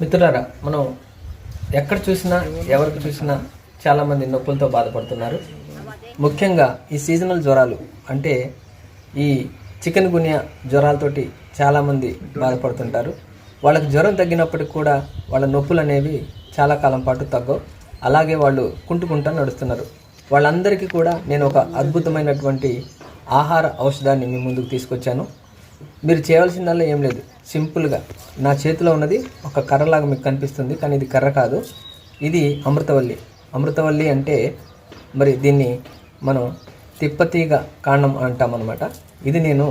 మిత్రులారా మనం ఎక్కడ చూసినా ఎవరికి చూసినా చాలామంది నొప్పులతో బాధపడుతున్నారు. ముఖ్యంగా ఈ సీజనల్ జ్వరాలు అంటే ఈ చికెన్ గున్యా జ్వరాలతోటి చాలామంది బాధపడుతుంటారు. వాళ్ళకి జ్వరం తగ్గినప్పటికి కూడా వాళ్ళ నొప్పులు అనేవి చాలా కాలం పాటు తగ్గవు. అలాగే వాళ్ళు కుంటుకుంటా నడుస్తున్నారు. వాళ్ళందరికీ కూడా నేను ఒక అద్భుతమైనటువంటి ఆహార ఔషధాన్ని మీ ముందుకు తీసుకొచ్చాను. మీరు చేయవలసిందల్లా ఏం లేదు. సింపుల్గా. నా చేతిలో ఉన్నది ఒక కర్రలాగా మీకు కనిపిస్తుంది కానీ ఇది కర్ర కాదు. ఇది అమృతవల్లి. అమృతవల్లి అంటే మరి దీన్ని మనం తిప్పతీగ కాండం అంటాం అనమాట ఇది నేను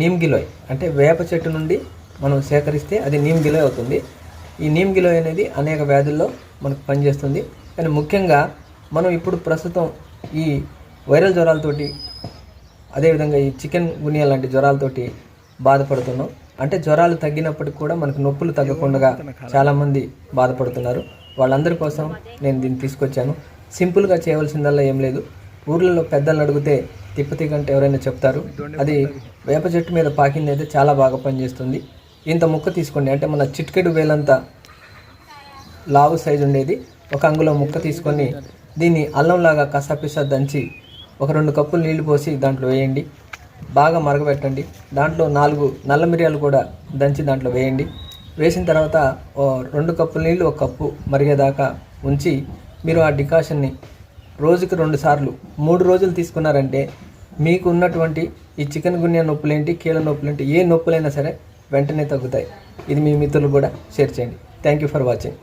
నీమ్ గిలోయ్. అంటే వేప చెట్టు నుండి మనం సేకరిస్తే అది నీమ్ గిలోయ్ అవుతుంది. ఈ నీమ్ గిలోయ్ అనేది అనేక వ్యాధుల్లో మనకు పనిచేస్తుంది. కానీ ముఖ్యంగా మనం ఇప్పుడు ప్రస్తుతం ఈ వైరల్ జ్వరాలతోటి అదేవిధంగా ఈ చికెన్ గునియా లాంటి జ్వరాలతోటి బాధపడుతున్నాం. అంటే జ్వరాలు తగ్గినప్పటికి కూడా మనకు నొప్పులు తగ్గకుండా చాలామంది బాధపడుతున్నారు. వాళ్ళందరి కోసం నేను దీన్ని తీసుకొచ్చాను. సింపుల్గా చేయవలసిందల్లా ఏం లేదు. ఊర్లలో పెద్దలను అడిగితే తిప్పతి కంటే ఎవరైనా చెప్తారు. అది వేప చెట్టు మీద పాకింది అయితే చాలా బాగా పనిచేస్తుంది. ఇంత ముక్క తీసుకోండి. అంటే మన చిట్కెడు వేలంతా లావు సైజు ఉండేది. ఒక అంగులో ముక్క తీసుకొని దీన్ని అల్లంలాగా కసాపిసా దంచి ఒక రెండు కప్పులు నీళ్ళు పోసి దాంట్లో వేయండి. బాగా మరగబెట్టండి. దాంట్లో నాలుగు నల్ల మిరియాలు కూడా దంచి దాంట్లో వేయండి. వేసిన తర్వాత ఓ రెండు కప్పుల నీళ్ళు ఒక కప్పు మరిగేదాకా ఉంచి మీరు ఆ డికాషన్ని రోజుకి రెండు సార్లు మూడు రోజులు తీసుకున్నారంటే మీకు ఉన్నటువంటి ఈ చికెన్ గున్యా నొప్పులేంటి కీళ్ళ నొప్పులేంటి ఏ నొప్పులైనా సరే వెంటనే తగ్గుతాయి. ఇది మీ మిత్రులు కూడా షేర్ చేయండి. Thank you for watching